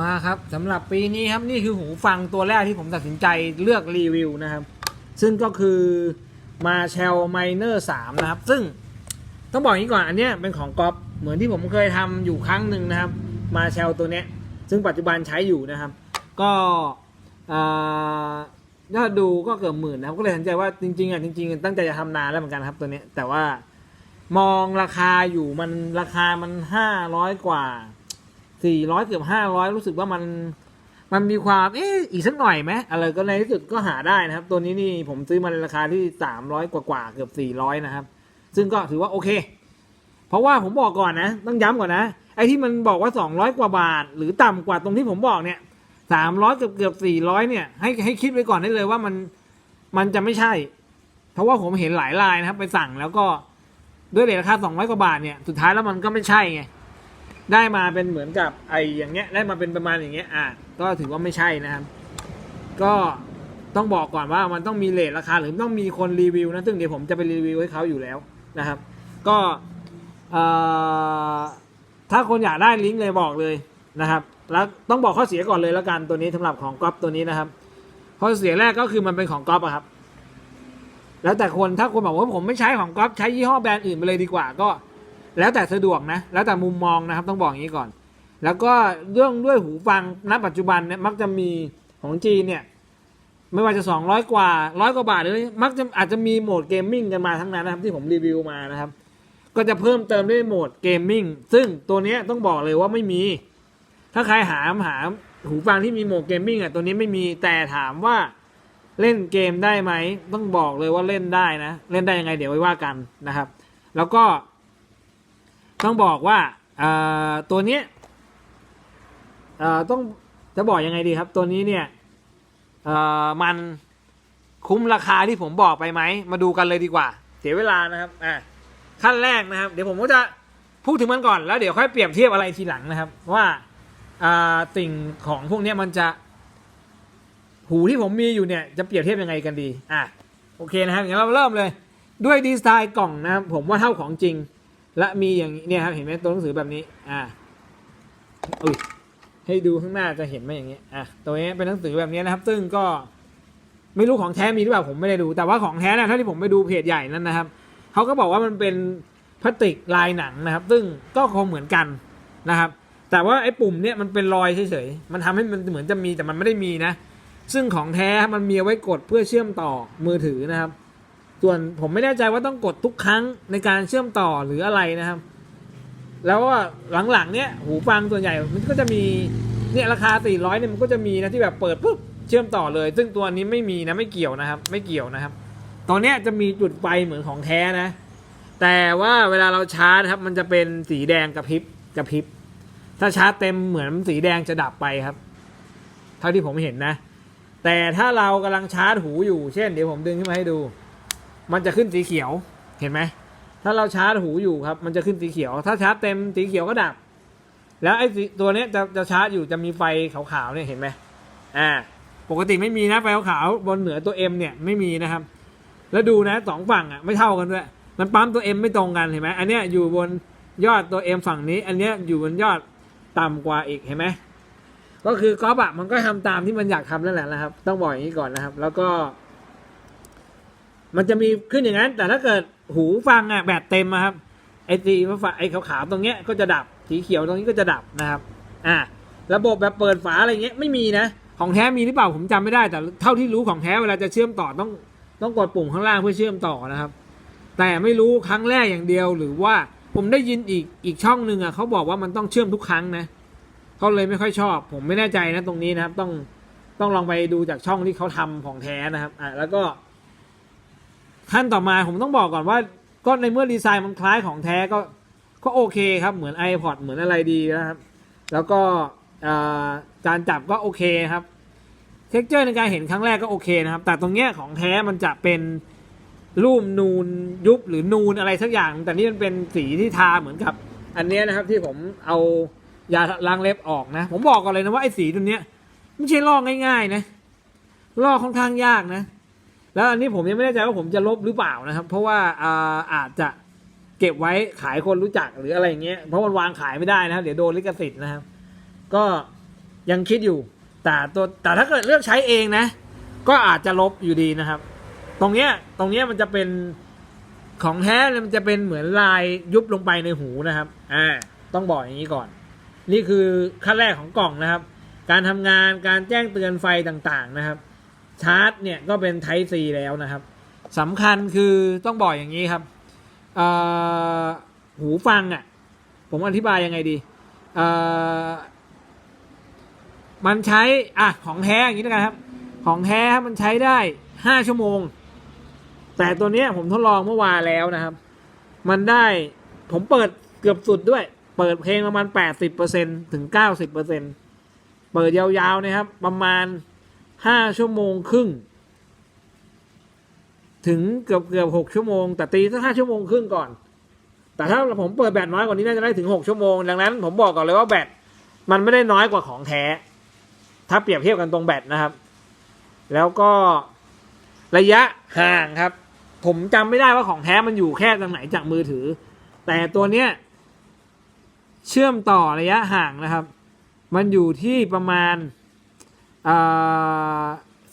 มาครับสำหรับปีนี้ครับนี่คือหูฟังตัวแรกที่ผมตัดสินใจเลือกรีวิวนะครับ ซึ่งก็คือมาเชลไมเนอร์สามนะครับ ซึ่งต้องบอกอย่างนี้ก่อนอันเนี้ยเป็นของกอฟเหมือนที่ผมเคยทำอยู่ครั้งหนึ่งนะครับ มาเชลตัวเนี้ย ซึ่งปัจจุบันใช้อยู่นะครับ ก็อ่ายอดดูก็เกือบหมื่นนะครับ ก็เลยตัดสินใจว่าจริงๆอะจริงๆ ตั้งใจจะทำนานแล้วเหมือนกันครับตัวเนี้ยแต่ว่ามองราคาอยู่มันราคามันห้าร้อยกว่า สี่ร้อยเกือบห้าร้อยรู้สึกว่ามันมันมีความ เอ๊ะอีกสักหน่อยไหมอะไรก็ในที่สุดก็หาได้นะครับ ตัวนี้นี่ผมซื้อมาในราคาที่สามร้อยกว่าๆเกือบสี่ร้อยนะครับ ซึ่งก็ถือว่าโอเค เพราะว่าผมบอกก่อนนะ ต้องย้ำก่อนนะ ไอ้ที่มันบอกว่าสองร้อยกว่าบาท หรือต่ำกว่าตรงที่ผมบอกเนี่ยสามร้อยเกือบเกือบสี่ร้อยเนี่ย ให้ให้คิดไว้ก่อนได้เลยว่ามันมันจะไม่ใช่ เพราะว่าผมเห็นหลายรายนะครับ ไปสั่งแล้วก็ด้วยเรทราคาสองร้อยกว่าบาทเนี่ย สุดท้ายแล้วมันก็ไม่ใช่ไง ได้มาเป็นเหมือนกับไออย่างเงี้ยได้มาเป็นประมาณอย่างเงี้ยอะก็ถือว่าไม่ใช่นะครับ ก็ต้องบอกก่อนว่ามันต้องมีเลทราคาหรือต้องมีคนรีวิวนะซึ่งเดี๋ยวผมจะไปรีวิวให้เขาอยู่แล้วนะครับ ก็ถ้าคนอยากได้ลิงก์เลยบอกเลยนะครับ แล้วต้องบอกข้อเสียก่อนเลยแล้วกันตัวนี้สำหรับของก๊อปตัวนี้นะครับข้อเสียแรกก็คือมันเป็นของก๊อปอะครับ แล้วแต่คนถ้าคนบอกว่าผมไม่ใช้ของก๊อปใช้ยี่ห้อแบรนด์อื่นไปเลยดีกว่า ก็ แล้วแต่สะดวกนะ แล้วแต่มุมมองนะครับ ต้องบอกอย่างนี้ก่อน แล้วก็เรื่องด้วยหูฟังณปัจจุบันเนี่ยมักจะมีของจีนเนี่ย ไม่ว่าจะ 200 กว่าร้อยกว่าบาทเลยมักจะอาจจะมีโหมดเกมมิ่งกันมาทั้งนั้นนะครับที่ผมรีวิวมานะครับ ก็จะเพิ่มเติมด้วยโหมดเกมมิ่งซึ่งตัวนี้ต้องบอกเลยว่าไม่มี ถ้าใครหาหาหูฟังที่มีโหมดเกมมิ่งอะตัวนี้ไม่มีแต่ถามว่าเล่นเกมได้ไหม ต้องบอกเลยว่าเล่นได้นะ เล่นได้ยังไงเดี๋ยวไว้ว่ากันนะครับ แล้วก็ ต้องบอกว่าตัวนี้ต้องจะบอกยังไงดีครับตัวนี้เนี่ยมันคุ้มราคาที่ผมบอกไปไหม มาดูกันเลยดีกว่า เสียเวลานะครับอ่าขั้นแรกนะครับ เดี๋ยวผมก็จะพูดถึงมันก่อนแล้วเดี๋ยวค่อยเปรียบเทียบอะไรทีหลังนะครับ ว่าสิ่งของพวกนี้มันจะ หูที่ผมมีอยู่เนี่ยจะเปรียบเทียบยังไงกันดีอะโอเคนะครับงั้นเราเริ่มเลย ด้วยดีไซน์กล่องนะครับผมว่าเท่าของจริง และมีอย่างนี้เนี่ยครับเห็นไหมตัวหนังสือแบบนี้ อ่าอุ้ยให้ดูข้างหน้าจะเห็นไหมอย่างเงี้ยอะตัวนี้เป็นหนังสือแบบนี้นะครับ ซึ่งก็ไม่รู้ของแท้มีหรือเปล่าผมไม่ได้ดู แต่ว่าของแท้นะถ้าที่ผมไปดูเพจใหญ่นั่นนะครับเขาก็บอกว่ามันเป็นพลาสติกลายหนังนะครับ ซึ่งก็คงเหมือนกันนะครับ แต่ว่าไอ้ปุ่มเนี่ยมันเป็นรอยเฉยๆมันทำให้มันเหมือนจะมีแต่มันไม่ได้มีนะ ซึ่งของแท้มันมีเอาไว้กดเพื่อเชื่อมต่อมือถือนะครับ ส่วนผมไม่แน่ใจว่าต้องกดทุกครั้งในการเชื่อมต่อหรืออะไรนะครับ แล้วว่าหลังๆเนี้ยหูฟังส่วนใหญ่มันก็จะมีเนี่ยราคา 400เนี่ยมันก็จะมีนะที่แบบเปิดปุ๊บเชื่อมต่อเลย ซึ่งตัวนี้ไม่มีนะไม่เกี่ยวนะครับ ไม่เกี่ยวนะครับ ตอนเนี้ยจะมีจุดไฟเหมือนของแท้นะ แต่ว่าเวลาเราชาร์จครับ มันจะเป็นสีแดงกระพริบกระพริบ ถ้าชาร์จเต็มเหมือนสีแดงจะดับไปครับ เท่าที่ผมเห็นนะ แต่ถ้าเรากำลังชาร์จหูอยู่ เช่น เดี๋ยวผมดึงขึ้นมาให้ดู มันจะขึ้นสีเขียวเห็นไหมถ้าเราชาร์จหูอยู่ครับ มันจะขึ้นสีเขียว ถ้าชาร์จเต็มสีเขียวก็ดับ แล้วไอ้ตัวเนี้ยจะจะชาร์จอยู่จะมีไฟขาวๆเนี่ยเห็นไหมอ่าปกติไม่มีนะไฟขาวๆบนเหนือตัว M เนี่ยไม่มีนะครับ แล้วดูนะสองฝั่งอะไม่เท่ากันด้วยมันปั๊มตัว M ไม่ตรงกันเห็นไหมอันเนี้ยอยู่บนยอดตัว M ฝั่งนี้ อันเนี้ยอยู่บนยอดต่ำกว่าอีกเห็นไหมก็คือก๊อฟอะมันก็ทำตามที่มันอยากทำนั่นแหละนะครับ ต้องบอกอย่างนี้ก่อนนะครับ แล้วก็ มันจะมีขึ้นอย่างนั้น แต่ถ้าเกิดหูฟังอะแบตเต็มอะครับไอ้สีฟ้าไอ้ขาวๆตรงเนี้ยก็จะดับสีเขียวตรงนี้ก็จะดับนะครับ อ่า ระบบแบบเปิดฝาอะไรเงี้ยไม่มีนะ ของแท้มีหรือเปล่าผมจำไม่ได้ แต่เท่าที่รู้ของแท้เวลาจะเชื่อมต่อต้องต้องกดปุ่มข้างล่างเพื่อเชื่อมต่อนะครับ แต่ไม่รู้ครั้งแรกอย่างเดียวหรือว่าผมได้ยินอีกอีกช่องหนึ่งอะเขาบอกว่ามันต้องเชื่อมทุกครั้งนะเขาเลยไม่ค่อยชอบ ผมไม่แน่ใจนะตรงนี้นะครับ ต้องต้องลองไปดูจากช่องที่เขาทำของแท้นะครับ อะแล้วก็ ขั้นต่อมาผมต้องบอกก่อนว่า ก็ในเมื่อดีไซน์มันคล้ายของแท้ก็ก็โอเคครับ เหมือน iPod เหมือนอะไรดีนะครับ แล้วก็อ่าการจับก็โอเคครับเท็กเจอร์ในการเห็นครั้งแรกก็โอเคนะครับ แต่ตรงเนี้ยของแท้มันจะเป็นรูปนูนยุบหรือนูนอะไรสักอย่าง แต่นี่มันเป็นสีที่ทาเหมือนกับ อันเนี้ยนะครับที่ผมเอายาล้างเล็บออกนะ ผมบอกก่อนเลยนะว่าไอ้สีตัวเนี้ย ไม่ใช่ลอกง่ายๆนะลอกค่อนข้างยากนะ แล้วอันนี้ผมยังไม่แน่ใจว่าผมจะลบหรือเปล่านะครับ เพราะว่าอ่าอาจจะเก็บไว้ขายคนรู้จักหรืออะไรอย่างเงี้ยเพราะมันวางขายไม่ได้นะครับ เดี๋ยวโดนลิขสิทธิ์นะครับ ก็ยังคิดอยู่ แต่ตัวแต่ถ้าเกิดเลือกใช้เองนะ ก็อาจจะลบอยู่ดีนะครับ ตรงเนี้ยตรงเนี้ยมันจะเป็นของแท้เลยมันจะเป็นเหมือนลายยุบลงไปในหูนะครับอ่าต้องบอกอย่างนี้ก่อน นี่คือขั้นแรกของกล่องนะครับ การทำงานการแจ้งเตือนไฟต่างๆนะครับ ชาร์จเนี่ยก็เป็น Type C แล้วนะครับสำคัญคือต้องบอกอย่างนี้ครับหูฟังอะ ผมอธิบายยังไงดีมันใช้อะของแท้อย่างนี้แล้วกันครับ ของแท้มันใช้ได้ห้าชั่วโมง แต่ตัวเนี้ยผมทดลองเมื่อวานแล้วนะครับ มันได้ผมเปิดเกือบสุดด้วย เปิดเพลงประมาณแปดสิบเปอร์เซ็นถึงเก้าสิบเปอร์เซ็นเปิดยาวๆนะครับ ประมาณ ห้าชั่วโมงครึ่ง ถึงเกือบเกือบหกชั่วโมง แต่ตีสักห้าชั่วโมงครึ่งก่อน แต่ถ้าผมเปิดแบตน้อยกว่านี้น่าจะได้ถึงหกชั่วโมง ดังนั้นผมบอกก่อนเลยว่าแบตมันไม่ได้น้อยกว่าของแท้ ถ้าเปรียบเทียบกันตรงแบตนะครับ แล้วก็ระยะห่างครับ ผมจำไม่ได้ว่าของแท้มันอยู่แค่ตรงไหนจากมือถือ แต่ตัวเนี้ยเชื่อมต่อระยะห่างนะครับ มันอยู่ที่ประมาณ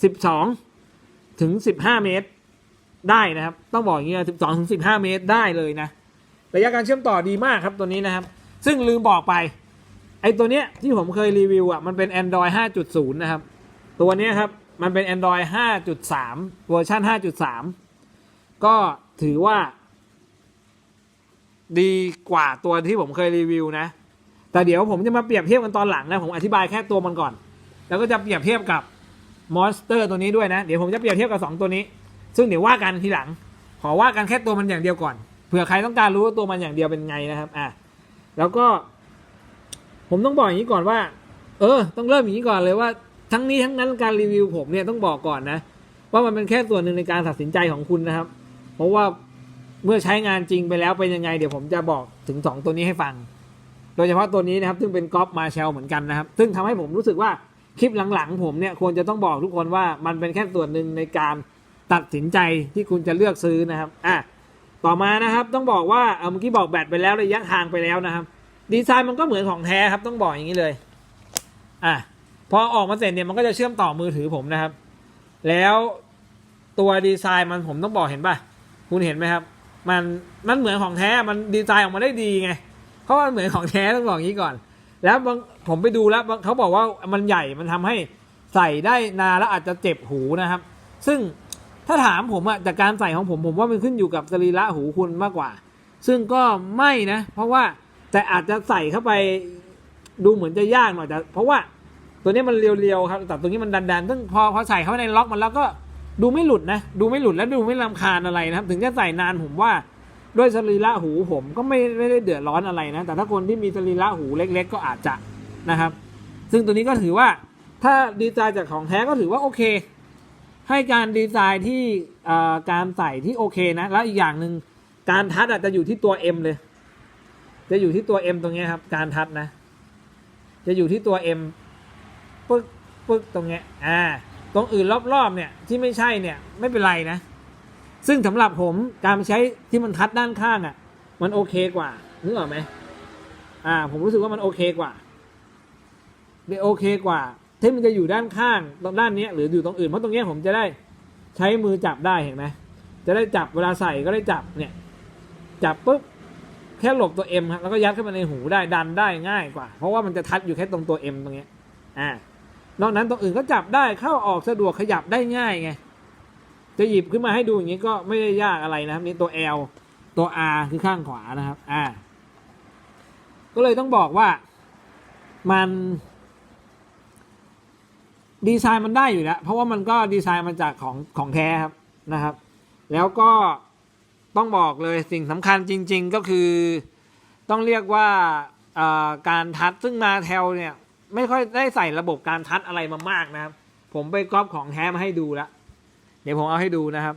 สิบสองถึงสิบห้าเมตรได้นะครับ ต้องบอกอย่างนี้สิบสองถึงสิบห้าเมตรได้เลยนะ ระยะการเชื่อมต่อดีมากครับตัวนี้นะครับ ซึ่งลืมบอกไป ไอ้ตัวเนี้ยที่ผมเคยรีวิวอะ มันเป็น Android 5.0 นะครับ ตัวเนี้ยครับ มันเป็น Android 5.3 เวอร์ชัน5.3 ก็ถือว่า ดีกว่าตัวที่ผมเคยรีวิวนะ แต่เดี๋ยวผมจะมาเปรียบเทียบกันตอนหลังนะ ผมอธิบายแค่ตัวมันก่อน แล้วก็จะเปรียบเทียบกับมอนสเตอร์ตัวนี้ด้วยนะ เดี๋ยวผมจะเปรียบเทียบกับ 2 ตัวนี้ ซึ่งเดี๋ยวว่ากันทีหลัง ขอว่ากันแค่ตัวมันอย่างเดียวก่อน เผื่อใครต้องการรู้ว่าตัวมันอย่างเดียวเป็นไงนะครับ อะ แล้วก็ ผมต้องบอกอย่างนี้ก่อนว่า เออ ต้องเริ่มอย่างนี้ก่อนเลยว่า ทั้งนี้ทั้งนั้นการรีวิวผมเนี่ยต้องบอกก่อนนะ ว่ามันเป็นแค่ส่วนหนึ่งในการตัดสินใจของคุณนะครับ เพราะว่าเมื่อใช้งานจริงไปแล้วเป็นยังไง เดี๋ยวผมจะบอกถึง 2 ตัวนี้ให้ฟัง โดยเฉพาะตัวนี้นะครับ ซึ่งเป็นก๊อปมาเชลเหมือนกันนะครับ ซึ่งทำให้ผมรู้สึกว่า คลิปหลังๆ ผมเนี่ยควรจะต้องบอกทุกคนว่ามันเป็นแค่ส่วนหนึ่งในการตัดสินใจที่คุณจะเลือกซื้อนะครับอะต่อมานะครับต้องบอกว่าเเมื่อกี้บอกแบตไปแล้วระยะทางไปแล้วนะครับ ดีไซน์มันก็เหมือนของแท้ครับต้องบอกอย่างนี้เลยอะพอออกมาเสร็จเนี่ยมันก็จะเชื่อมต่อมือถือผมนะครับ แล้วตัวดีไซน์มันผมต้องบอกเห็นป่ะคุณเห็นไหมครับ มันมันเหมือนของแท้มันดีไซน์ออกมาได้ดีไงเพราะมันเหมือนของแท้ต้องบอกอย่างนี้ก่อน แล้วบางผมไปดูแล้วบางเขาบอกว่ามันใหญ่มันทำให้ใส่ได้นานแล้วอาจจะเจ็บหูนะครับ ซึ่งถ้าถามผมอะจากการใส่ของผมผมว่ามันขึ้นอยู่กับสรีระหูคุณมากกว่า ซึ่งก็ไม่นะ เพราะว่าแต่อาจจะใส่เข้าไปดูเหมือนจะยากหน่อยแต่เพราะว่าตัวนี้มันเรียวๆครับแต่ตัวนี้มันดันๆซึ่งพอพอใส่เข้าไปในล็อกมันแล้วก็ดูไม่หลุดนะ ดูไม่หลุดและดูไม่ลำคาญอะไรนะครับ ถึงจะใส่นานผมว่า ด้วยสรีระหูผมก็ไม่ไม่ได้เดือดร้อนอะไรนะ แต่ถ้าคนที่มีสรีระหูเล็ก ๆ ก็อาจจะนะครับ ซึ่งตัวนี้ก็ถือว่าถ้าดีไซน์จากของแท้ก็ถือว่าโอเค ให้การดีไซน์ที่การใส่ที่โอเคนะ แล้วอีกอย่างหนึ่งการทัดอาจจะอยู่ที่ตัว M เลย จะอยู่ที่ตัว M ตรงนี้ครับ การทัดนะ จะอยู่ที่ตัว M ปึ๊กปึ๊กตรงเนี้ยอ่า ตรงอื่นรอบๆเนี่ยที่ไม่ใช่เนี่ยไม่เป็นไรนะ ซึ่งสำหรับผมการใช้ที่มันทัดด้านข้างอะ่ะ มันโอเคกว่านึกออกไหมอ่า ผมรู้สึกว่ามันโอเคกว่าเดี๋ยโอเคกว่าที่มันจะอยู่ด้านข้างตรงด้านนี้หรืออยู่ตรงอื่นเพราะตรงนี้ผมจะได้ใช้มือจับได้เห็นไหมจะได้จับเวลาใส่ก็ได้จับเนี่ย จับปุ๊บแค่หลบตัวเอ็มครับแล้วก็ยัดเข้ามาในหูได้ดันได้ง่ายกว่า เพราะว่ามันจะทัดอยู่แค่ตรงตัวเอ็มตรงเนี้ยอ่านอกนั้นตรงอื่นก็จับได้เข้าออกสะดวกขยับได้ง่ายไง จะหยิบขึ้นมาให้ดูอย่างนี้ก็ไม่ได้ยากอะไรนะครับ นี่ตัว L ตัว R คือข้างขวานะครับอ่าก็เลยต้องบอกว่ามันดีไซน์มันได้อยู่แล้ว เพราะว่ามันก็ดีไซน์มาจากของของแท้ครับนะครับ แล้วก็ต้องบอกเลยสิ่งสำคัญจริง ๆ ก็คือต้องเรียกว่าการทัดซึ่งมาเทลเนี่ย ไม่ค่อยได้ใส่ระบบการทัดอะไรมามากนะครับ ผมไปก๊อปของแท้มาให้ดูแล้ว เดี๋ยวผมเอาให้ดูนะครับ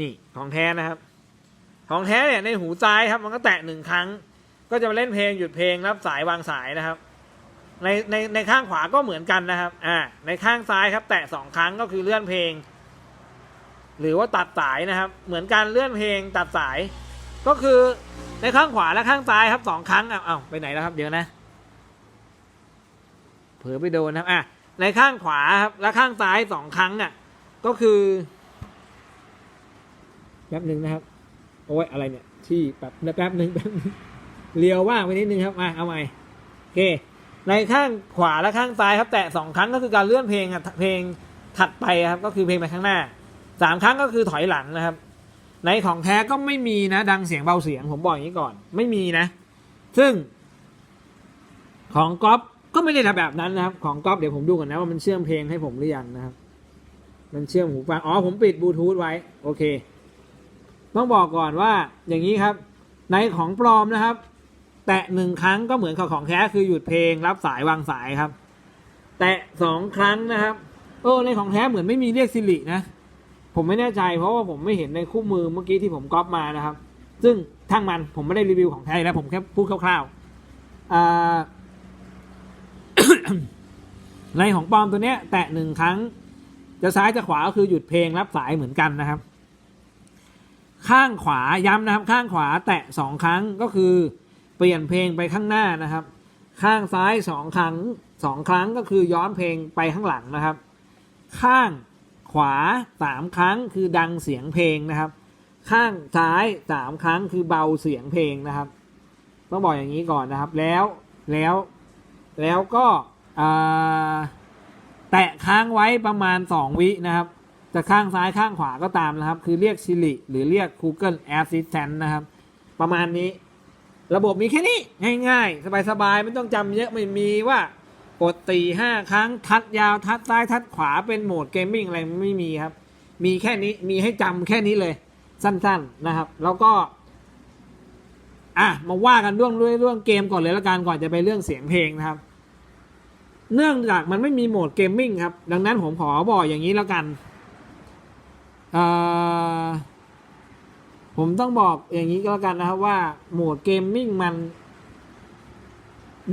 นี่ของแท้นะครับ ของแท้เนี่ยในหูซ้ายครับ มันก็แตะหนึ่งครั้ง ก็จะมาเล่นเพลงหยุดเพลงรับสายวางสายนะครับ ในในในข้างขวาก็เหมือนกันนะครับ อ่า ในข้างซ้ายครับ แตะสองครั้งก็คือเลื่อนเพลง หรือว่าตัดสายนะครับ เหมือนการเลื่อนเพลงตัดสาย ก็คือในข้างขวาและข้างซ้ายครับสองครั้งอ้าวอ้าวไปไหนแล้วครับเดี๋ยวนะเผลอไปโดนนะครับอะในข้างขวาครับและข้างซ้ายสองครั้งอะ ก็คือแป๊บหนึ่งนะครับโอ้ยอะไรเนี่ย ที่แป๊บแป๊บหนึ่งแป๊บหนึ่งเลียวว่างไปนิดนึงครับมาเอาใหม่โอเค ในข้างขวาและข้างซ้ายครับ แตะสองครั้งก็คือการเลื่อนเพลงอะเพลงถัดไปครับ ก็คือเพลงไปข้างหน้าสามครั้งก็คือถอยหลังนะครับ ในของแท้ก็ไม่มีนะ ดังเสียงเบาเสียงผมบอกอย่างนี้ก่อน ไม่มีนะ ซึ่ง ของก๊อฟก็ไม่ได้ทำแบบนั้นนะครับ ของก๊อฟเดี๋ยวผมดูก่อนนะว่ามันเชื่อมเพลงให้ผมหรือยังนะครับ มันเชื่อมหูฟัง อ๋อ ผมปิดบลูทูธไว้ โอเค ต้องบอกก่อนว่าอย่างนี้ครับ ในของปลอมนะครับ แตะหนึ่งครั้งก็เหมือนกับของแท้คือหยุดเพลงรับสายวางสายครับ แตะสองครั้งนะครับเออในของแท้เหมือนไม่มีเรียกสิรินะ ผมไม่แน่ใจเพราะว่าผมไม่เห็นในคู่มือเมื่อกี้ที่ผมก๊อปมานะครับ ซึ่งทั้งมันผมไม่ได้รีวิวของแท้แล้วผมแค่พูดคร่าวๆในของปลอมตัวเนี้ย แตะหนึ่งครั้ง จะซ้ายจะขวาก็คือหยุดเพลงรับสายเหมือนกันนะครับ ข้างขวาย้ำนะครับข้างขวาแตะสองครั้งก็คือ เปลี่ยนเพลงไปข้างหน้านะครับ ข้างซ้ายสองครั้งสองครั้งก็คือย้อนเพลงไปข้างหลังนะครับ ข้างขวาสามครั้งคือดังเสียงเพลงนะครับ ข้างซ้ายสามครั้งคือเบาเสียงเพลงนะครับต้องบอกอย่างนี้ก่อนนะครับแล้วแล้วแล้วก็อ่า แตะค้างไว้ประมาณสองวินะครับ จะข้างซ้ายข้างขวาก็ตามนะครับ คือเรียก Siri หรือเรียก Google Assistant นะครับ ประมาณนี้ ระบบมีแค่นี้ ง่ายๆ สบายๆ ไม่ต้องจำเยอะไม่มีว่ากดตีห้าครั้งทัดยาวทัดซ้ายทัดขวาเป็นโหมดเกมมิ่งอะไรไม่มีครับ มีแค่นี้มีให้จำแค่นี้เลย สั้นๆนะครับ แล้วก็อะมาว่ากันเรื่องเรื่องเรื่องเกมก่อนเลยละกันก่อนจะไปเรื่องเสียงเพลงนะครับ เนื่องจากมันไม่มีโหมดเกมมิ่งครับ ดังนั้นผมขอบอกอย่างนี้แล้วกัน ผมต้องบอกอย่างนี้ก็แล้วกันนะครับว่าโหมดเกมมิ่งมัน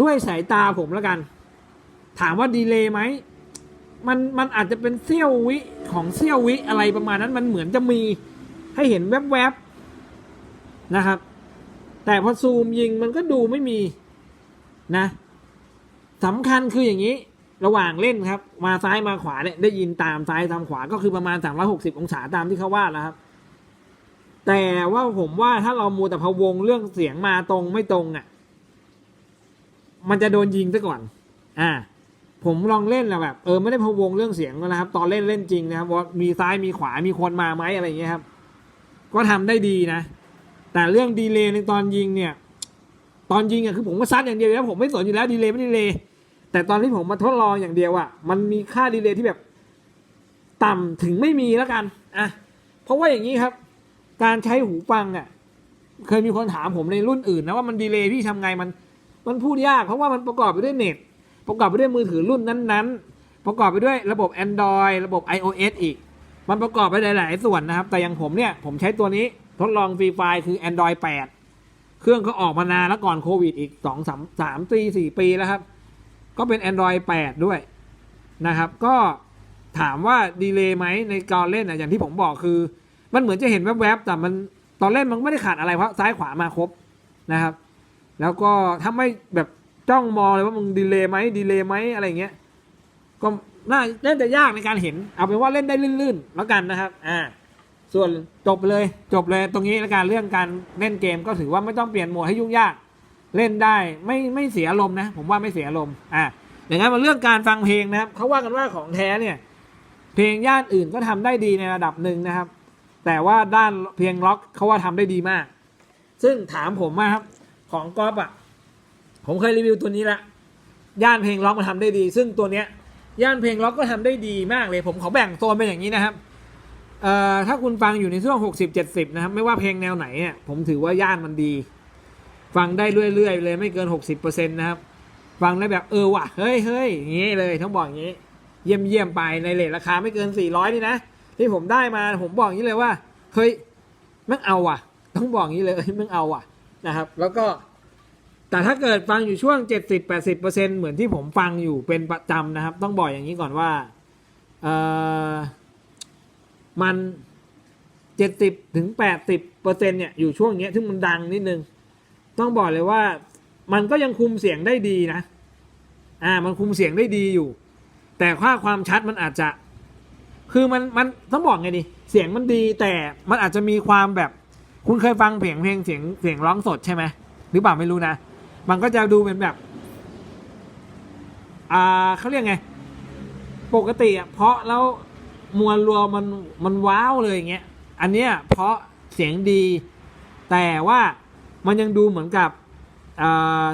ด้วยสายตาผมแล้วกัน ถามว่าดีเลย์ไหมมันมันอาจจะเป็นเสี้ยววิของเสี้ยววิอะไรประมาณนั้นมันเหมือนจะมีให้เห็นแวบๆนะครับ แต่พอซูมยิงมันก็ดูไม่มีนะ สำคัญคืออย่างนี้ ระหว่างเล่นครับ มาซ้ายมาขวาเนี่ยได้ยินตามซ้ายตามขวาก็คือประมาณ 360 องศาตามที่เขาว่าแล้วครับ แต่ว่าผมว่าถ้าเรามัวแต่พะวงเรื่องเสียงมาตรงไม่ตรงอะ มันจะโดนยิงซะก่อน อ่า ผมลองเล่นแล้วแบบเออไม่ได้พะวงเรื่องเสียงนะครับ ตอนเล่นเล่นจริงนะครับว่ามีซ้ายมีขวามีคนมาไหมอะไรอย่างเงี้ยครับ ก็ทำได้ดีนะ แต่เรื่องดีเลย์ในตอนยิงเนี่ย ตอนยิงอะคือผมก็ซัดอย่างเดียวแล้วผมไม่สนอยู่แล้วดีเลย์ไม่ดีเลย์ แต่ตอนที่ผมมาทดลองอย่างเดียวอะมันมีค่าดีเลย์ที่แบบ ต่ำถึงไม่มีแล้วกันอะเพราะว่าอย่างนี้ครับ การใช้หูฟังอะเคยมีคนถามผมในรุ่นอื่นนะว่ามันดีเลย์พี่ทำไงมัน มันพูดยากเพราะว่ามันประกอบไปด้วยเน็ต ประกอบไปด้วยมือถือรุ่นนั้นๆ ประกอบไปด้วยระบบ Android ระบบ iOS อีก มันประกอบไปหลาย ๆ ส่วนนะครับ แต่อย่างผมเนี่ยผมใช้ตัวนี้ทดลองฟรีไฟล์คือ Android 8 เครื่องเขาออกมานานแล้วก่อนโควิดอีก2 3 3 4 4ปีแล้วครับ ก็เป็น Android 8 ด้วยนะครับ ก็ถามว่าดีเลย์ไหมในการเล่นอะอย่างที่ผมบอกคือ มันเหมือนจะเห็นแวบๆแต่มันตอนเล่นมันไม่ได้ขาดอะไรเพราะซ้ายขวามาครบนะครับ แล้วก็ถ้าไม่แบบจ้องมองเลยว่ามึงดีเลย์ไหมดีเลย์ไหมอะไรเงี้ยก็น่าเล่นแต่ยากในการเห็น เอาเป็นว่าเล่นได้ลื่นๆแล้วกันนะครับ อ่า ส่วนจบเลยจบเลยตรงนี้แล้วการเรื่องการเล่นเกมก็ถือว่าไม่ต้องเปลี่ยนโหมดให้ยุ่งยาก เล่นได้ไม่ไม่เสียอารมณ์นะ ผมว่าไม่เสียอารมณ์อ่าอย่างนั้นมาเรื่องการฟังเพลงนะครับเขาว่ากันว่าของแท้เนี่ย เพลงย่านอื่นก็ทำได้ดีในระดับหนึ่งนะครับ แต่ว่าด้านเพลงล็อกเขาว่าทำได้ดีมาก ซึ่งถามผมมาครับของก๊อฟอะผมเคยรีวิวตัวนี้ละย่านเพลงล็อกมาทำได้ดี ซึ่งตัวเนี้ยย่านเพลงล็อกก็ทำได้ดีมากเลย ผมขอแบ่งโซนเป็นอย่างนี้นะครับเอ่อถ้าคุณฟังอยู่ในช่วงหกสิบเจ็ดสิบนะครับ ไม่ว่าเพลงแนวไหนเนี่ยผมถือว่าย่านมันดี ฟังได้เรื่อยๆเลยไม่เกินหกสิบเปอร์เซ็นต์นะครับ ฟังได้แบบเออว่ะเฮ้ยเฮ้ยอย่างนี้เลยต้องบอกอย่างนี้ เยี่ยมเยี่ยมไปในเลทราคาไม่เกินสี่ร้อยนี่นะ ที่ผมได้มาผมบอกอย่างนี้เลยว่าเฮ้ยม่งเอาว่ะ ต้องบอกอย่างนี้เลยเฮ้ยม่งเอาว่ะนะครับ แล้วก็ แต่ถ้าเกิดฟังอยู่ช่วง 70-80%เหมือนที่ผมฟังอยู่เป็นประจำนะครับ ต้องบอกอย่างนี้ก่อนว่าเออมัน 70ถึง80%เนี่ยอยู่ช่วงเนี้ยที่มันดังนิดนึง ต้องบอกเลยว่า มันก็ยังคุมเสียงได้ดีนะ อ่า มันคุมเสียงได้ดีอยู่ แต่ค่าความชัดมันอาจจะ คือมันมันต้องบอกไงดี เสียงมันดีแต่มันอาจจะมีความแบบ คุณเคยฟังเพลงเพลงเสียงเสียงร้องสดใช่ไหมหรือเปล่าไม่รู้นะ มันก็จะดูเป็นแบบ อ่าเขาเรียกไง ปกติอะเพราะแล้วมวลรวมมันมันว้าวเลยอย่างเงี้ย อันเนี้ยเพราะเสียงดี แต่ว่า มันยังดูเหมือนกับ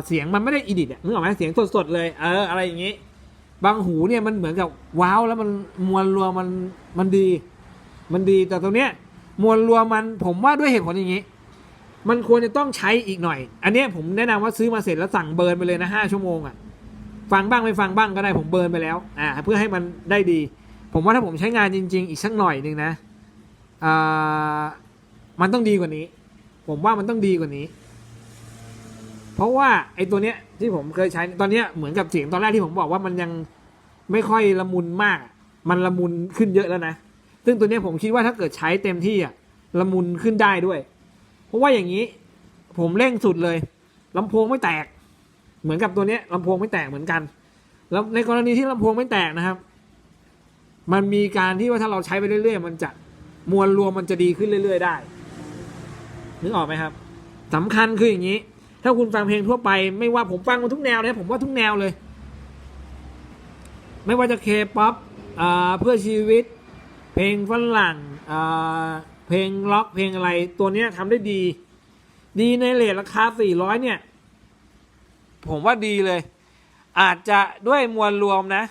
เสียงมันไม่ได้อีดิทอะนึกออกไหมเสียงสดๆเลยเอออะไรอย่างงี้ บางหูเนี่ยมันเหมือนกับว้าวแล้วมันมวลรวมมันมันดี มันดีแต่ตรงเนี้ยมวลรวมมันผมว่าด้วยเหตุผลอย่างนี้ มันควรจะต้องใช้อีกหน่อย อันเนี้ยผมแนะนำว่าซื้อมาเสร็จแล้วสั่งเบิร์นไปเลยนะห้าชั่วโมงอะฟังบ้างไม่ฟังบ้างก็ได้ผมเบิร์นไปแล้วอ่าเพื่อให้มันได้ดี ผมว่าถ้าผมใช้งานจริง ๆ อีกสักหน่อยหนึ่งนะอ่ามันต้องดีกว่านี้ ผมว่ามันต้องดีกว่านี้ เพราะว่าไอ้ตัวเนี้ยที่ผมเคยใช้ตอนเนี้ยเหมือนกับเสียงตอนแรกที่ผมบอกว่ามันยังไม่ค่อยละมุนมาก มันละมุนขึ้นเยอะแล้วนะ ซึ่งตัวเนี้ยผมคิดว่าถ้าเกิดใช้เต็มที่อะละมุนขึ้นได้ด้วย เพราะว่าอย่างนี้ ผมเร่งสุดเลยลำโพงไม่แตก เหมือนกับตัวเนี้ยลำโพงไม่แตกเหมือนกัน แล้วในกรณีที่ลำโพงไม่แตกนะครับ มันมีการที่ว่าถ้าเราใช้ไปเรื่อยๆ มันจะมวลรวมมันจะดีขึ้นเรื่อย ๆ ได้ นึกออกไหมครับสำคัญคืออย่างนี้ ถ้าคุณฟังเพลงทั่วไป ไม่ว่าผมฟังมาทุกแนวนะผมว่าทุกแนวเลย ไม่ว่าจะเคป๊อปเพื่อชีวิต เพลงฝรั่งเพลงล็อกเพลงอะไร ตัวเนี้ยทำได้ดี ดีในเลทราคา400เนี่ย ผมว่าดีเลย อาจจะด้วยมวลรวมนะ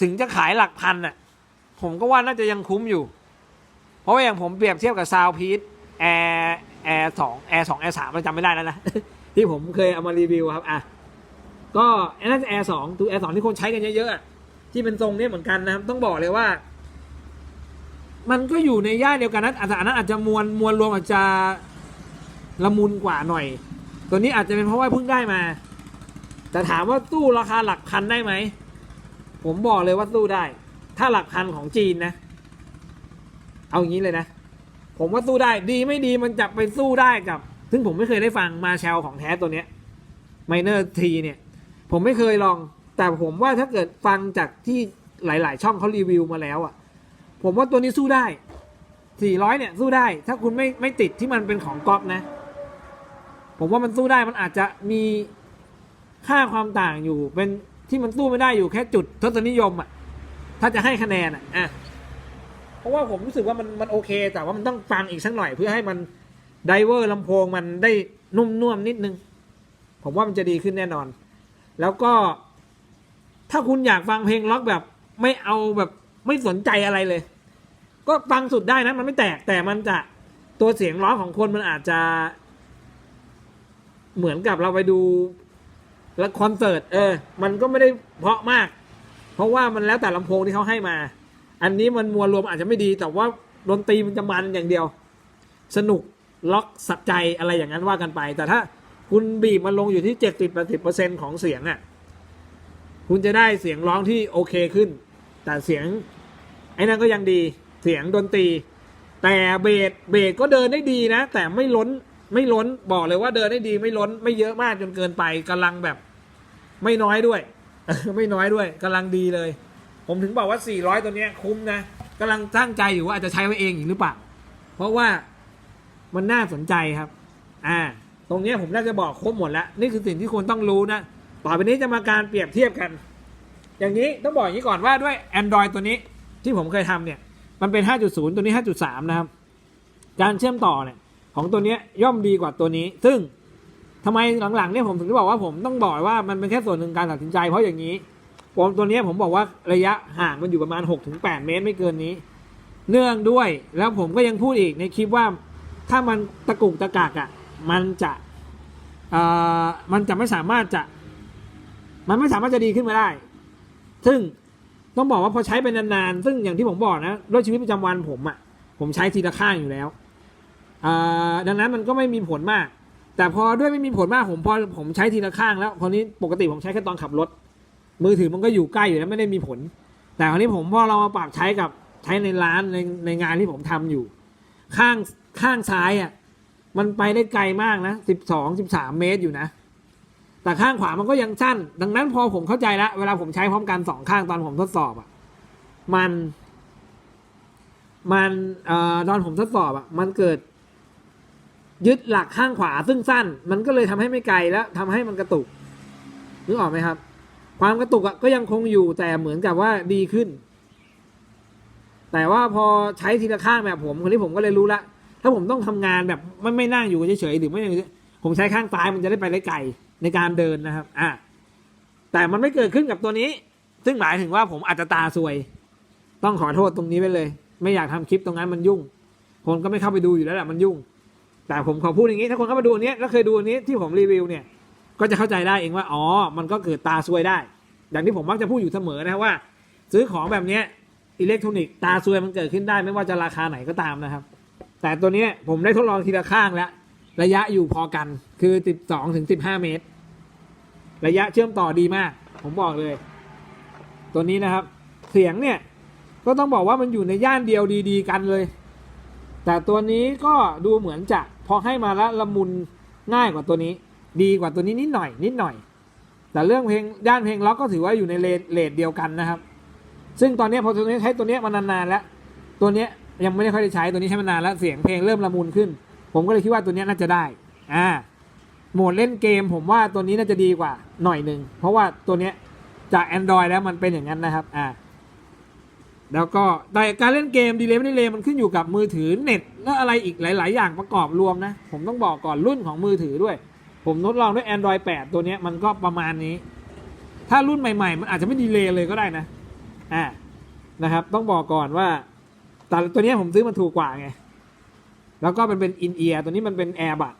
ถึงจะขายหลักพันน่ะ ผมก็ว่าน่าจะยังคุ้มอยู่ เพราะว่าอย่างผมเปรียบเทียบกับซาวพีท แอร์แอร์สองแอร์สองแอร์สามจำไม่ได้แล้วนะ ที่ผมเคยเอามารีวิวครับอะก็อันนั้นแอร์สองตัวแอร์สองที่คนใช้กันเยอะๆอะที่เป็นทรงนี้เหมือนกันนะครับต้องบอกเลยว่า มันก็อยู่ในย่าเดียวกันนะอาจจะอันนั้นอาจจะมวลมวลรวมอาจจะละมุนกว่าหน่อย ตัวนี้อาจจะเป็นเพราะว่าเพิ่งได้มา แต่ถามว่าตู้ราคาหลักพันได้ไหม ผมบอกเลยว่าตู้ได้ ถ้าหลักพันของจีนนะ เอาอย่างนี้เลยนะ ผมว่าสู้ได้ดีไม่ดีมันจะไปสู้ได้กับ ซึ่งผมไม่เคยได้ฟังมาแชลของแท้ตัวเนี้ยไมเนอร์ทีเนี่ย ผมไม่เคยลอง แต่ผมว่าถ้าเกิดฟังจากที่หลาย ๆ ช่องเขารีวิวมาแล้วอะ ผมว่าตัวนี้สู้ได้ 400 เนี่ยสู้ได้ ถ้าคุณไม่ไม่ติดที่มันเป็นของก๊อปนะ ผมว่ามันสู้ได้มันอาจจะมีค่าความต่างอยู่เป็นที่มันสู้ไม่ได้อยู่แค่จุดทศนิยมอะ ถ้าจะให้คะแนนอะอะ เพราะว่าผมรู้สึกว่ามันมันโอเค แต่ว่ามันต้องฟังอีกสักหน่อยเพื่อให้มันไดเวอร์ลำโพงมันได้นุ่มน่วมนิดนึง ผมว่ามันจะดีขึ้นแน่นอน แล้วก็ ถ้าคุณอยากฟังเพลงล็อกแบบ ไม่เอาแบบไม่สนใจอะไรเลย ก็ฟังสุดได้นะ มันไม่แตกแต่มันจะตัวเสียงร้องของคนมันอาจจะ เหมือนกับเราไปดูละคอนเสิร์ตเออ มันก็ไม่ได้เพราะมาก เพราะว่ามันแล้วแต่ลำโพงที่เขาให้มา อันนี้มันมวลรวมอาจจะไม่ดี แต่ว่าดนตรีมันจะมันอย่างเดียว สนุกล็อกสัใจอะไรอย่างนั้นว่ากันไป แต่ถ้าคุณบีบมันลงอยู่ที่เจ็ดสิบแปดสิบเปอร์เซ็นของเสียงอะคุณจะได้เสียงร้องที่โอเคขึ้น แต่เสียงไอ้นั่นก็ยังดีเสียงดนตรี แต่เบสเบสก็เดินได้ดีนะ แต่ไม่ล้นไม่ล้นบอกเลยว่าเดินได้ดีไม่ล้น ไม่เยอะมากจนเกินไปกำลังแบบ ไม่น้อยด้วย ไม่น้อยด้วยกำลังดีเลย ผมถึงบอกว่า 400 ตัวเนี้ยคุ้มนะกำลังตั้งใจอยู่ว่าอาจจะใช้ไว้เองอีกหรือเปล่า เพราะว่ามันน่าสนใจครับ อ่า ตรงนี้ผมน่าจะบอกครบหมดแล้ว นี่คือสิ่งที่ควรต้องรู้นะ ต่อไปนี้จะมาการเปรียบเทียบกัน อย่างนี้ต้องบอกอย่างนี้ก่อนว่าด้วย Android ตัวนี้ที่ผมเคยทำเนี่ย มันเป็น 5.0 ตัวนี้ 5.3 นะครับ การเชื่อมต่อเนี่ยของตัวนี้ย่อมดีกว่าตัวนี้ ซึ่งทำไมหลังๆเนี่ยผมถึงได้บอกว่าผมต้องบอกว่ามันเป็นแค่ส่วนหนึ่งการตัดสินใจ เพราะอย่างนี้ ผมตัวนี้ผมบอกว่าระยะห่างมันอยู่ประมาณ 6-8 เมตรไม่เกินนี้ เนื่องด้วยแล้วผมก็ยังพูดอีกในคลิปว่าถ้ามันตะกุกตะกากอะมันจะมันจะไม่สามารถจะ มันไม่สามารถจะดีขึ้นมาได้ ซึ่งต้องบอกว่าพอใช้ไปนานๆ ซึ่งอย่างที่ผมบอกนะด้วยชีวิตประจำวันผมอะ ผมใช้ทีละข้างอยู่แล้วดังนั้นมันก็ไม่มีผลมาก แต่พอด้วยไม่มีผลมากผมพอผมใช้ทีละข้างแล้วคราวนี้ปกติผมใช้แค่ตอนขับรถ มือถือมันก็อยู่ใกล้อยู่แล้วไม่ได้มีผล แต่คราวนี้ผมพอเรามาปรับใช้กับใช้ในร้านในในงานที่ผมทำอยู่ ข้างข้างซ้ายอะมันไปได้ไกลมากนะสิบสองสิบสามเมตรอยู่นะ แต่ข้างขวามันก็ยังสั้น ดังนั้นพอผมเข้าใจแล้วเวลาผมใช้พร้อมกันสองข้างตอนผมทดสอบอะ มัน มันเอ่อตอนผมทดสอบอะ มันเกิด ยึดหลักข้างขวาซึ่งสั้น มันก็เลยทำให้ไม่ไกลแล้วทำให้มันกระตุกนึกออกไหมครับ ความกระตุกอะก็ยังคงอยู่แต่เหมือนกับว่าดีขึ้น แต่ว่าพอใช้ทีละข้างแบบผมคนนี้ผมก็เลยรู้ละถ้าผมต้องทำงานแบบไม่ไม่นั่งอยู่เฉยๆหรือไม่อย่างนี้ผมใช้ข้างซ้ายมันจะได้ไปได้ไกลในการเดินนะครับ อะแต่มันไม่เกิดขึ้นกับตัวนี้ ซึ่งหมายถึงว่าผมอาจจะตาซวย ต้องขอโทษตรงนี้ไปเลย ไม่อยากทำคลิปตรงนั้นมันยุ่ง คนก็ไม่เข้าไปดูอยู่แล้วแหละมันยุ่ง แต่ผมขอพูดอย่างนี้ ถ้าคนเข้ามาดูอันนี้แล้วเคยดูอันนี้ที่ผมรีวิวเนี่ย ก็จะเข้าใจได้เองว่า อ๋อ มันก็เกิดตาซวยได้ อย่างที่ผมมักจะพูดอยู่เสมอนะครับว่า ซื้อของแบบนี้อิเล็กทรอนิกส์ตาซวยมันเกิดขึ้นได้ไม่ว่าจะราคาไหนก็ตามนะครับ แต่ตัวนี้ผมได้ทดลองทีละข้างแล้ว ระยะอยู่พอกันคือ 12ถึง15 เมตร ระยะเชื่อมต่อดีมาก ผมบอกเลย ตัวนี้นะครับ เสียงเนี่ยก็ต้องบอกว่ามันอยู่ในย่านเดียวดี ๆ กันเลย แต่ตัวนี้ก็ดูเหมือนจะพอให้มาล้วละมุนง่ายกว่าตัวนี้ ดีกว่าตัวนี้นิดหน่อย นิดหน่อย แต่เรื่องเพลงด้านเพลงล็อกก็ถือว่าอยู่ในเลทเลทเดียวกันนะครับ ซึ่งตอนนี้พอตัวนี้ใช้ตัวนี้มานานๆแล้ว ตัวนี้ยังไม่ได้ค่อยได้ใช้ตัวนี้ใช้มานานแล้วเสียงเพลงเริ่มละมุนขึ้น ผมก็เลยคิดว่าตัวนี้น่าจะได้ อ่า โหมดเล่นเกม ผมว่าตัวนี้น่าจะดีกว่าหน่อยหนึ่งเพราะว่าตัวนี้จาก Android แล้วมันเป็นอย่างนั้นนะครับ อ่า แล้วก็แต่การเล่นเกมดีเลยไม่ดีเลยมันขึ้นอยู่กับมือถือเน็ตและอะไรอีกหลาย ๆ อย่างประกอบรวมนะ ผมต้องบอกก่อนรุ่นของมือถือด้วย ผมทดลองด้วย Android 8 ตัวนี้มันก็ประมาณนี้ ถ้ารุ่นใหม่ ๆ มันอาจจะไม่ดีเลยเลยก็ได้นะอ่านะครับ ต้องบอกก่อนว่า แต่ตัวนี้ผมซื้อมันถูกกว่าไง แล้วก็มันเป็นอินเอียร์ตัวนี้มันเป็นแอร์บัด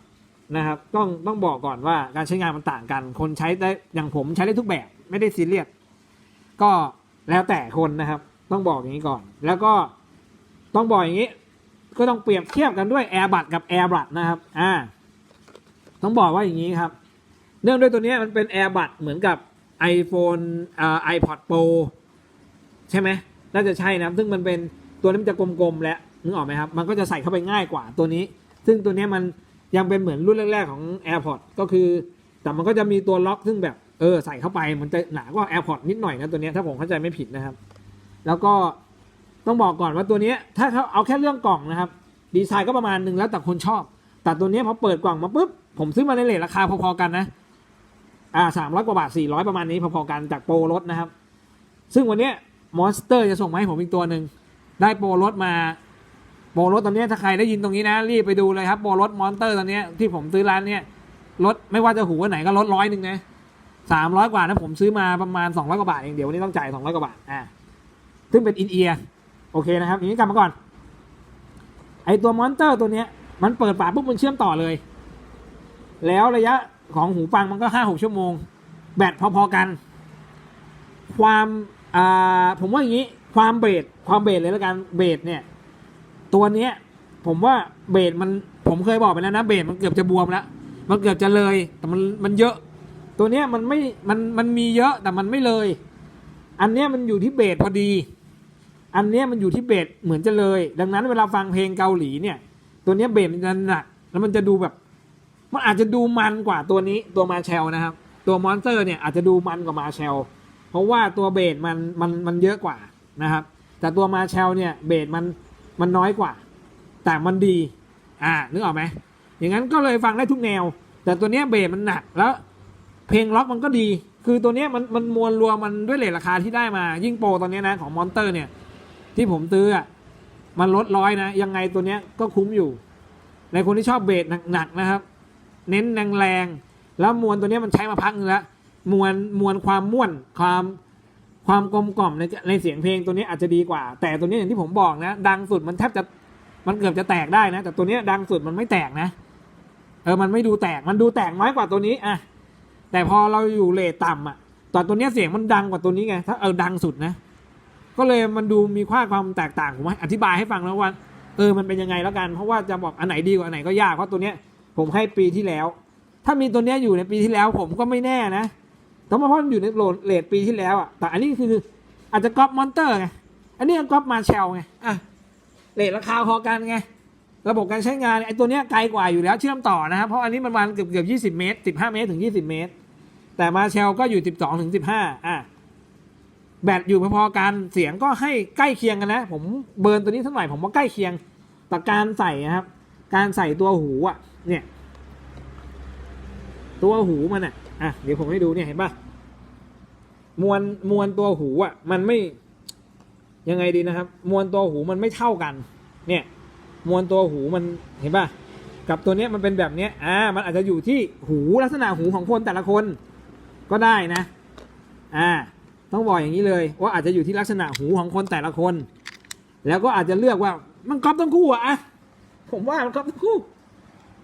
นะครับ ต้องต้องบอกก่อนว่าการใช้งานมันต่างกัน คนใช้ได้อย่างผมใช้ได้ทุกแบบ ไม่ได้ซีเรียสก็แล้วแต่คนนะครับ ต้องบอกอย่างนี้ก่อน แล้วก็ต้องบอกอย่างนี้ ก็ต้องเปรียบเทียบกันด้วยแอร์บัดกับแอร์บัดนะครับ อ่า ต้องบอกว่าอย่างนี้ครับ เนื่องด้วยตัวนี้มันเป็นแอร์บัดเหมือนกับ iPhone อ่า iPod Pro ใช่ไหมน่าจะใช่นะซึ่งมันเป็นตัวนี้มันจะกลมๆแล้วนึกออกไหมครับ มันก็จะใส่เข้าไปง่ายกว่าตัวนี้ ซึ่งตัวนี้มันยังเป็นเหมือนรุ่นแรก ๆของ AirPods ก็คือ แต่มันก็จะมีตัวล็อกซึ่งแบบเออใส่เข้าไปมันจะหนากว่า AirPods นิดหน่อยนะตัวนี้ถ้าผมเข้าใจไม่ผิดนะครับ แล้วก็ต้องบอกก่อนว่าตัวนี้ถ้าเขาเอาแค่เรื่องกล่องนะครับ ดีไซน์ก็ประมาณหนึ่งแล้วแต่คนชอบ แต่ตัวนี้พอเปิดกล่องมาปุ๊บ ผมซื้อมาในเลทราคาพอๆกันนะ อ่าสามร้อยกว่าบาทสี่ร้อยประมาณนี้พอๆกันจากโปรรถนะครับ ซึ่งวันนี้มอนสเตอร์จะส่งมาให้ผมอีกตัวหนึ่งได้โปรรถมาโปรรถตอนนี้ถ้าใครได้ยินตรงนี้นะ รีบไปดูเลยครับโปรรถมอนสเตอร์ตอนนี้ที่ผมซื้อร้านเนี้ยลดไม่ว่าจะหูว่าไหนก็ลดร้อยหนึ่งนะสามร้อยกว่านะผมซื้อมาประมาณสองร้อยกว่าบาทเองเดี๋ยววันนี้ต้องจ่ายสองร้อยกว่าบาทอ่าซึ่งเป็นอินเอียร์โอเคนะครับอย่างนี้กลับมาก่อน ไอตัวมอนสเตอร์ตัวเนี้ยมันเปิดฝาปุ๊บมันเชื่อมต่อเลย แล้วระยะของหูฟังมันก็ห้าหกชั่วโมง แบตพอๆกัน ความาผมว่าอย่างนี้ความเบสความเบสเลยแล้วกันเบสเนี่ย ตัวเนี้ยผมว่าเบสมันผมเคยบอกไปแล้วนะเบสมันเกือบจะบวมแล้วมันเกือบจะเลย แต่มันมันเยอะ ตัวเนี้ยมันไม่มันมันมีเยอะแต่มันไม่เลย อันเนี้ยมันอยู่ที่เบสพอดี อันเนี้ยมันอยู่ที่เบสเหมือนจะเลย ดังนั้นเวลาฟังเพลงเกาหลีเนี่ย ตัวเนี้ยเบสมันจะหนักแล้วมันจะดูแบบ มันอาจจะดูมันกว่าตัวนี้ตัวมาแชลนะครับ ตัวมอนสเตอร์เนี่ยอาจจะดูมันกว่ามาแชลเพราะว่าตัวเบสมันมันมันเยอะกว่านะครับ แต่ตัวมาแชลเนี่ยเบสมันมันน้อยกว่า แต่มันดี อ่านึกออกไหมอย่างนั้นก็เลยฟังได้ทุกแนว แต่ตัวเนี้ยเบสมันหนักแล้ว เพลงล็อกมันก็ดี คือตัวเนี้ยมันมันมวลรวมมันด้วยเลทราคาที่ได้มา ยิ่งโปรตอนเนี้ยนะของมอนสเตอร์เนี่ย ที่ผมซื้ออะมันลดร้อยนะ ยังไงตัวเนี้ยก็คุ้มอยู่ ในคนที่ชอบเบสหนักๆนะครับ เน้นแรงๆแล้วมวลตัวนี้มันใช้มาพักนึงแล้วมวลมวลความม่วนความความกลมกล่อมในในเสียงเพลงตัวนี้อาจจะดีกว่า แต่ตัวนี้อย่างที่ผมบอกนะ ดังสุดมันแทบจะมันเกือบจะแตกได้นะ แต่ตัวนี้ดังสุดมันไม่แตกนะ เออมันไม่ดูแตกมันดูแตกน้อยกว่าตัวนี้อะแต่พอเราอยู่เลทต่ำอะตอนตัวนี้เสียงมันดังกว่าตัวนี้ไงถ้าเออดังสุดนะ ก็เลยมันดูมีค่าความแตกต่างผมอธิบายให้ฟังแล้วว่าเออมันเป็นยังไงแล้วกัน เพราะว่าจะบอกอันไหนดีกว่าอันไหนก็ยากเพราะตัวเนี้ย ผมให้ปีที่แล้ว ถ้ามีตัวเนี้ยอยู่ในปีที่แล้ว ผมก็ไม่แน่นะแต่เพราะมันอยู่ในโหลดเลทปีที่แล้วอะแต่อันนี้คืออาจจะก๊อปมอนเตอร์ไงอันนี้ก๊อปมาแชลไงอะเลทราคาพอกันไงระบบการใช้งานไอ้ตัวเนี้ยไกลกว่าอยู่แล้วเชื่อมต่อนะครับเพราะอันนี้มันประมาเกือบเกือบยี่สิบเมตรสิบห้าเมตรถึงยี่สิบเมตร แต่มาเชลก็อยู่12ถึง15อะแบตอยู่พอๆกันเสียงก็ให้ใกล้เคียงกันนะ ผมเบิร์นตัวนี้เท่าไหร่ผมว่าใกล้เคียงแต่การใส่นะครับ การใส่ตัวหูอะ เนี่ย ตัวหูมันอะอะเดี๋ยวผมให้ดูเนี่ยเห็นปะมวลมวลตัวหูอะ มันไม่ยังไงดีนะครับ มวลตัวหูมันไม่เท่ากัน เนี่ย มวลตัวหูมันเห็นปะกับตัวเนี้ยมันเป็นแบบเนี้ยอ่ามันอาจจะอยู่ที่หูลักษณะหูของคนแต่ละคน ก็ได้นะ อ่า ต้องบอกอย่างนี้เลย ว่าอาจจะอยู่ที่ลักษณะหูของคนแต่ละคน แล้วก็อาจจะเลือกว่ามันก๊อปทั้งคู่อะอะผมว่ามันก๊อปทั้งคู่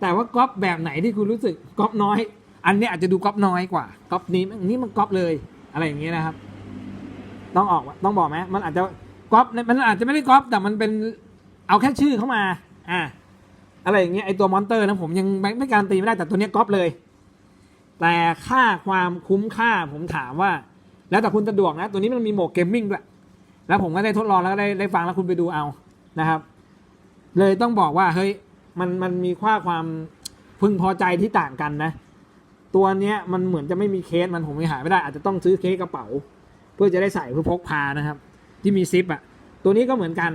แต่ว่าก๊อปแบบไหนที่คุณรู้สึกก๊อปน้อย อันนี้อาจจะดูก๊อปน้อยกว่าก๊อปนี้อันนี้มันก๊อปเลยอะไรอย่างเงี้ยนะครับ ต้องออกต้องบอกไหมมันอาจจะก๊อปมันอาจจะไม่ได้ก๊อปแต่มันเป็นเอาแค่ชื่อเข้ามาอ่าอะไรอย่างเงี้ยไอตัวมอนเตอร์นะผมยังไม่ไม่การตีไม่ได้แต่ตัวเนี้ยก๊อปเลย แต่ค่าความคุ้มค่าผมถามว่า แล้วแต่คุณสะดวกนะ ตัวนี้มันมีโหมดเกมมิ่งด้วยแล้วผมก็ได้ทดลองแล้วก็ได้ได้ฟังแล้วคุณไปดูเอานะครับ เลยต้องบอกว่าเฮ้ย มันมันมีค่าความพึงพอใจที่ต่างกันนะ ตัวเนี้ยมันเหมือนจะไม่มีเคสมันผมยังหาไม่ได้ อาจจะต้องซื้อเคสกระเป๋า เพื่อจะได้ใส่เพื่อพกพานะครับ ที่มีซิปอะตัวนี้ก็เหมือนกัน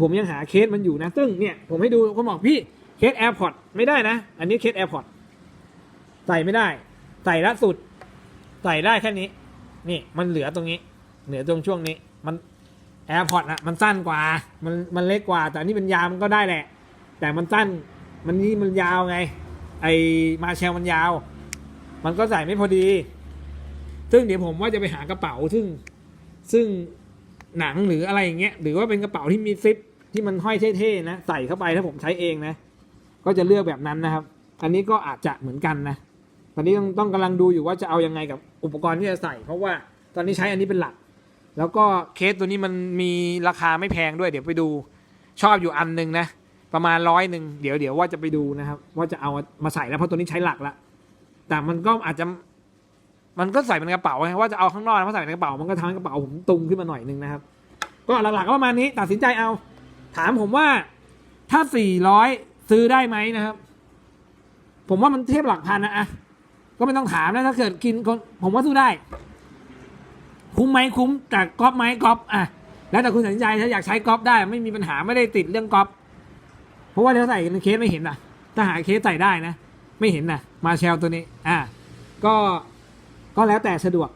ผมยังหาเคสมันอยู่นะ ซึ่งเนี่ยผมให้ดูคนบอกพี่เคส AirPod ไม่ได้นะ อันนี้เคส AirPod ใส่ไม่ได้ ใส่ละสุด ใส่ได้แค่นี้ นี่มันเหลือตรงนี้ เหลือตรงช่วงนี้ มัน AirPod อะมันสั้นกว่า มันมันเล็กกว่า แต่อันนี้มันยาวมันก็ได้แหละ แต่มันสั้น มันนี่มันยาวไง ไอมาเชลมันยาว มันก็ใส่ไม่พอดี ซึ่งเดี๋ยวผมว่าจะไปหากระเป๋าซึ่งซึ่งหนังหรืออะไรอย่างเงี้ย หรือว่าเป็นกระเป๋าที่มีซิปที่มันห้อยเท่ๆนะ ใส่เข้าไปถ้าผมใช้เองนะ ก็จะเลือกแบบนั้นนะครับ อันนี้ก็อาจจะเหมือนกันนะ ตอนนี้ต้องต้องกำลังดูอยู่ว่าจะเอายังไงกับอุปกรณ์ที่จะใส่ เพราะว่าตอนนี้ใช้อันนี้เป็นหลัก แล้วก็เคสตัวนี้มันมีราคาไม่แพงด้วย เดี๋ยวไปดูชอบอยู่อันหนึ่งนะ ประมาณร้อยหนึ่งเดี๋ยวเดี๋ยวว่าจะไปดูนะครับ ว่าจะเอามาใส่แล้วเพราะตัวนี้ใช้หลักละแต่มันก็อาจจะ มันก็ใส่เป็นกระเป๋าไงว่าจะเอาข้างนอกแล้วมาใส่ในกระเป๋ามันก็ทำให้กระเป๋าผมตุงขึ้นมาหน่อยนึงนะครับ ก็หลักๆก็ประมาณนี้ตัดสินใจเอา ถามผมว่าถ้าสี่ร้อยซื้อได้ไหมนะครับ ผมว่ามันเทียบหลักพันนะอะก็ไม่ต้องถามนะถ้าเกิดกินคนผมว่าซื้อได้ คุ้มไหมคุ้มแต่ก๊อปไหมก๊อปอะแล้วแต่คุณตัดสินใจถ้าอยากใช้ก๊อปได้ ไม่มีปัญหาไม่ได้ติดเรื่องก๊อป เพราะว่าเดี๋ยวใส่ในเคสไม่เห็นนะถ้าหาเคสใส่ได้นะ ไม่เห็นนะมาแชลตัวนี้ อ่า ก็ก็แล้วแต่สะดวก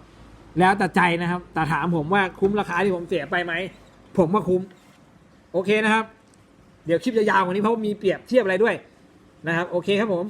แล้วแต่ใจนะครับ แต่ถามผมว่าคุ้มราคาที่ผมเสียไปไหม ผมว่าคุ้ม โอเคนะครับ เดี๋ยวคลิปจะยาวกว่านี้เพราะมีเปรียบเทียบอะไรด้วยนะครับ โอเคครับผม